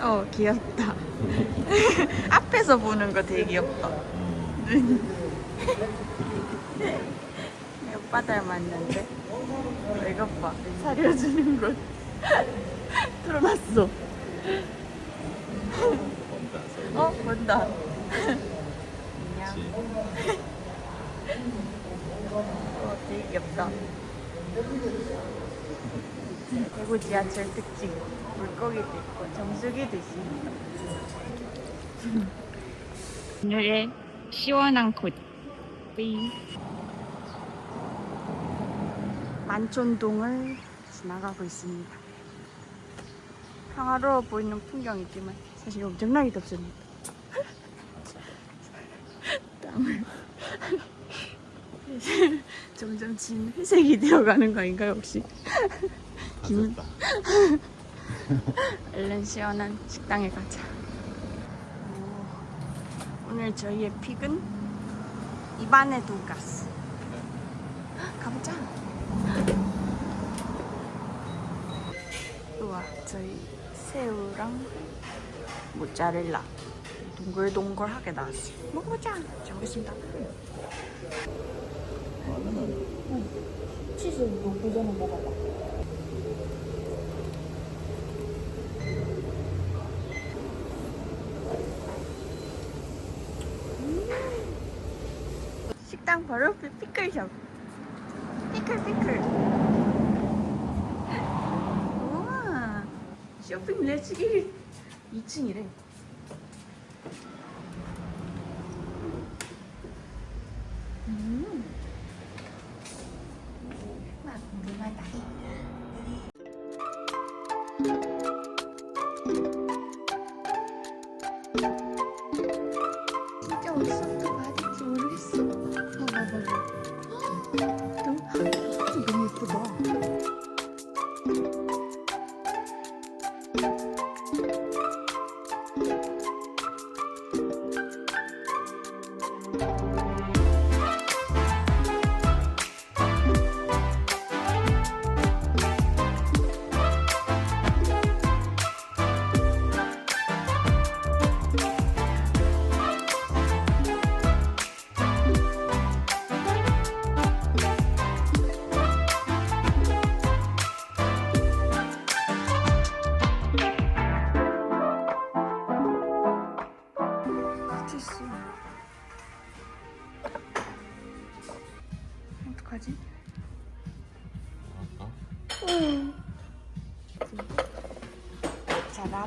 어 귀엽다. 앞에서 보는 거 되게 귀엽다. 내 오빠 닮았는데. 어, 이것 봐. 사려주는 걸. 서로 어 본다. 안녕. 어 되게 귀엽다. 대구 지하철 특징. 물고기도 있고 정수기도 있습니다. 오늘의 시원한 곳. 삐. 만촌동을 지나가고 있습니다. 평화로워 보이는 풍경이지만 사실 엄청나게 덥습니다. 땀을 점점 진 회색이 되어가는 거 아닌가요 혹시? 기분- 다 얼른 시원한 식당에 가자. 오, 오늘 저희의 픽은 입안에 돈가스. 가보자. 우와, 저희 새우랑 모짜렐라 동글동글하게 나왔어요. 먹어보자. 잘 먹겠습니다. 치즈 이거 도전을 먹어봐. 식당 바로 옆에 피클숍. 피클 피클. 우와. 쇼핑 레츠기 2층이래. 음. 막 궁금하다.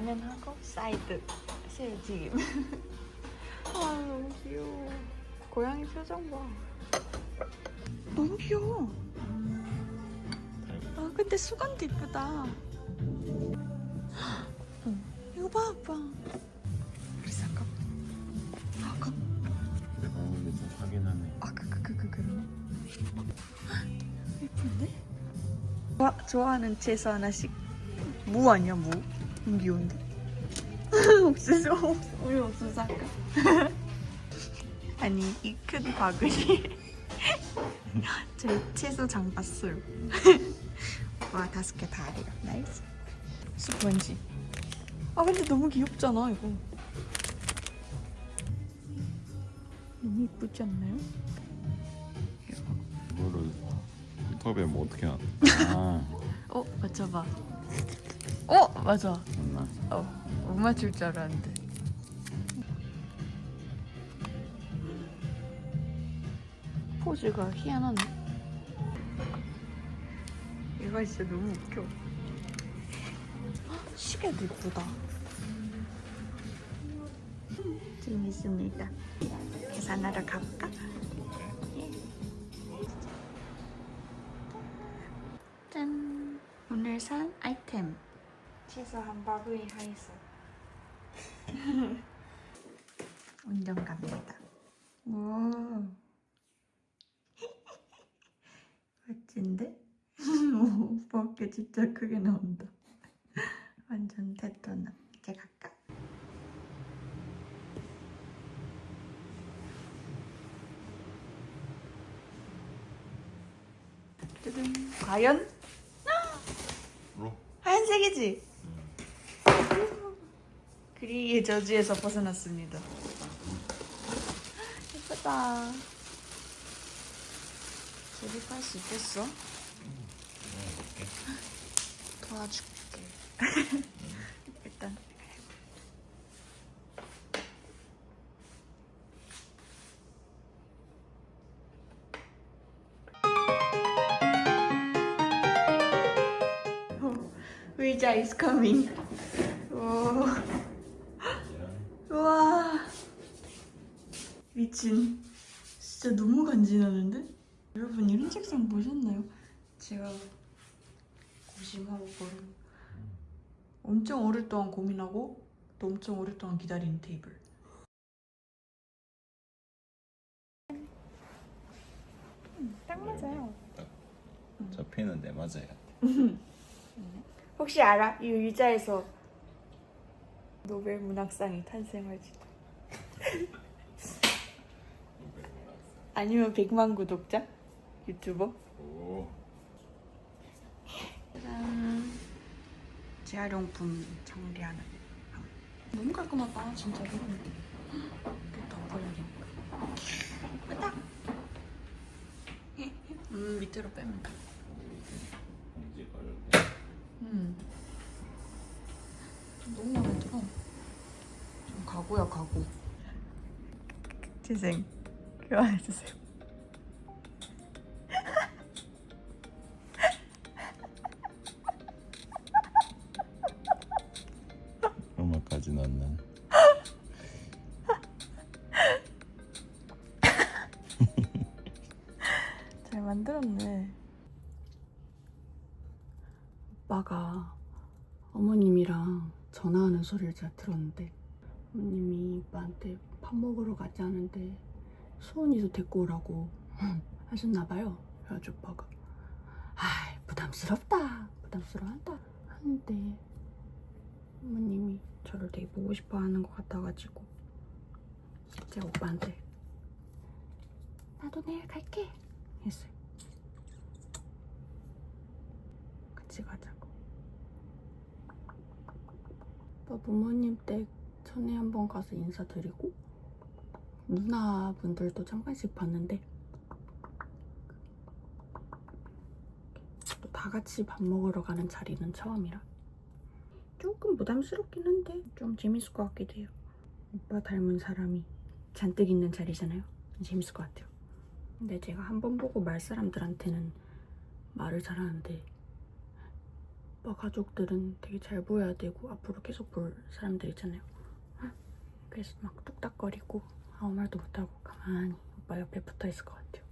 라면하고 사이드 새우튀김. 아, 너무 귀여워. 고양이 표정 봐. 너무 귀여워. 아, 근데 수건도 이쁘다. 응. 이거 봐, 아빠. 그래서 아까. 아까. 근데 나오는데 좀 확인하네. 아, 그, 그, 그, 그, 그러네. 예쁜데? 와, 좋아하는 채소 하나씩. 무 아니야, 무? 너무 귀여운데? 옥수수, 우리 옥수수 할까? 아니, 이 큰 바구니. 저희 채소 장 봤어요. 와, 다섯 개 다 아래요. 나이스. 스펀지. 아, 근데 너무 귀엽잖아, 이거. 너무 이쁘지 않나요? 이거를 컵에 뭐 어떻게 하나? 아, 어, 맞춰봐. 어, 맞아. 맞나? 어, 못 맞출 줄 알았는데. 포즈가 희한하네. 얘가 진짜 너무 웃겨. 헉, 시계도 이쁘다. 지금 있습니다. 계산하러 가볼까? 채소 한 바구니 하이소. 운전 갑니다. 오. 멋진데? 오빠 어깨 진짜 크게 나온다. 완전 대토남. 이제 갈까? 짜잔. 과연? 로? 하얀색이지? 그리의 저주에서 벗어났습니다. 예쁘다. 조립할 수 있겠어? 도와줄게. 의자 is coming. 오. 우와. 미친. 진짜 너무 간지나는데? 여러분 이런 책상 보셨나요? 제가 고심하고 고른 엄청 오랫동안 고민하고 또 엄청 오랫동안 기다린 테이블. 음, 딱 맞아요. 접히는 데 맞아요. 혹시 알아? 이 의자에서 노벨 문학상이 탄생할지도. 아니면 100만 구독자? 유튜버? 오. 짜잔. 재활용품 정리하는 방. 너무 깔끔하다, 진짜로. 덮어야겠다. 예쁘다. 음, 밑으로 빼면 돼. 봉지 걸을 때. 음. 너무 마음에 들어. 좀 가구. 재생 교환해 주세요. 음악까지 넣는. 잘 만들었네. 오빠가 어머님이랑 전화하는 소리를 제가 들었는데 어머님이 오빠한테 밥 먹으러 가지 않은데 수원이도 데리고 오라고 하셨나봐요. 그래가지고 오빠가 아 부담스럽다 부담스러워한다 하는데 어머님이 저를 되게 보고 싶어 하는 것 같아가지고 제가 오빠한테 나도 내일 갈게 했어요. 같이 가자고. 오빠 부모님 댁 전에 한번 가서 인사드리고 누나분들도 잠깐씩 봤는데 또 다 같이 밥 먹으러 가는 자리는 처음이라 조금 부담스럽긴 한데 좀 재밌을 것 같기도 해요. 오빠 닮은 사람이 잔뜩 있는 자리잖아요. 재밌을 것 같아요. 근데 제가 한 번 보고 말 사람들한테는 말을 잘하는데 오빠 가족들은 되게 잘 보여야 되고 앞으로 계속 볼 사람들 있잖아요. 그래서 막 뚝딱거리고 아무 말도 못하고 가만히 오빠 옆에 붙어 있을 것 같아요.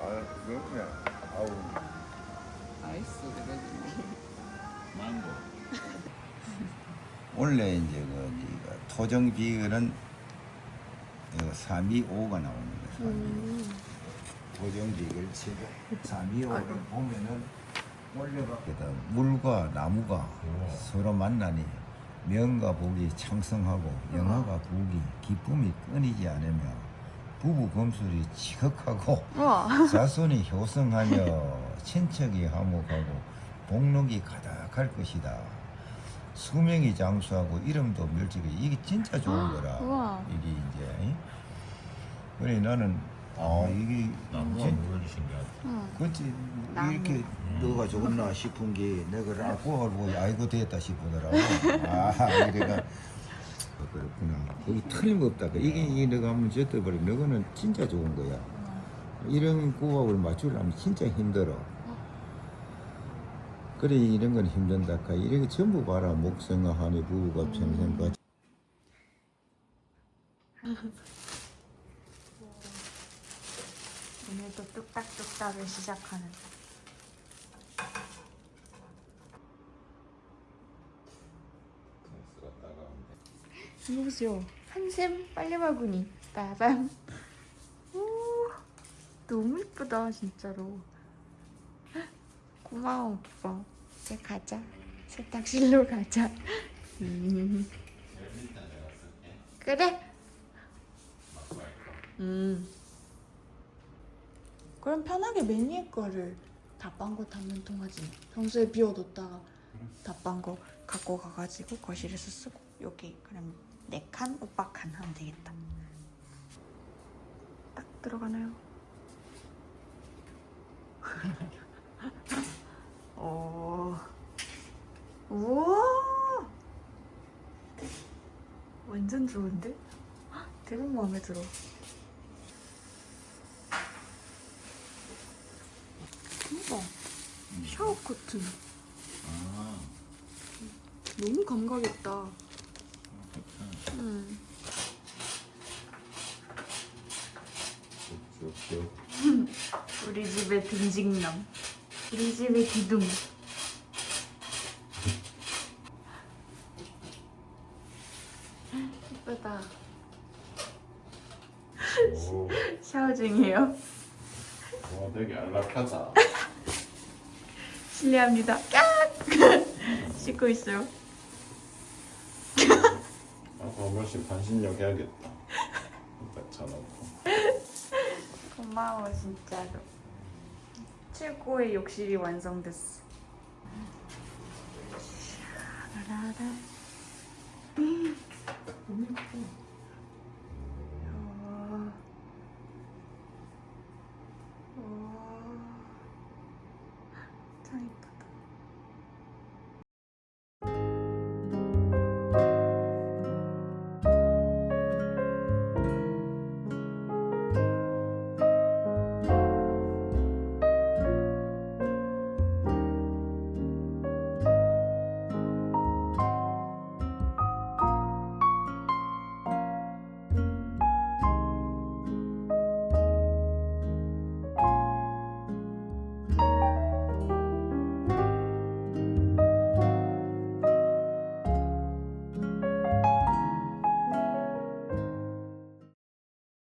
아, 그러면 아우 망고. 원래 이제 그 이거 토정 비율은 이거 325가 나오는 거예요. 325. 토정 비율 치고 325를 보면은 원래가 그다 물과 나무가 서로 만나니 명과 복이 창성하고 영화가 부귀 기쁨이 끊이지 않으며 부부 검술이 지극하고 우와. 자손이 효성하며 친척이 화목하고 복록이 가득할 것이다. 수명이 장수하고 이름도 멸치고 이게 진짜 좋은 거라. 우와. 이게 이제 이? 그래 나는 아 이게 나무가 진- 물건이 신기하다. 응. 그렇지 나무. 이렇게 너가 좋나 싶은 게 내가 라고 하고 아이고 됐다 싶더라고. 아 이래가 그렇구나. 거기 틀림없다. 이게 이게 내가 한번 졌어버려. 너거는 진짜 좋은 거야. 이런 구박을 맞추려면 진짜 힘들어. 그래 이런 건 힘든다. 카 이렇게 전부 봐라. 목성과 한이 부부가 평생과 오늘도 뚝딱뚝딱을 시작하는. 이거 보세요. 한샘 빨래바구니. 빠밤. 오, 너무 이쁘다 진짜로. 고마워 오빠. 이제 가자. 세탁실로 가자. 음. 그래. 음. 그럼 편하게 매니에 거를 다빵거 담는 통하지. 평소에 비워뒀다가 다빵거 갖고 가가지고 거실에서 쓰고 여기 그럼 네 칸, 오빠 칸 하면 되겠다. 딱 들어가나요? 완전 좋은데? 헉, 대박 마음에 들어. 우와. 샤워 커튼. 아, 너무 감각 있다. 음. 쭉쭉. 우리 집의 등직남. 우리 집의 기둥. 예쁘다. 오, 샤워 중이에요. 와, 되게 안락하다. 실례합니다. 깍! 씻고 있어요. 한 번씩 반신욕 해야겠다. 딱 쳐놓고. 고마워 진짜로. 최고의 욕실이 완성됐어. 라라라. 음, 너무 예뻐.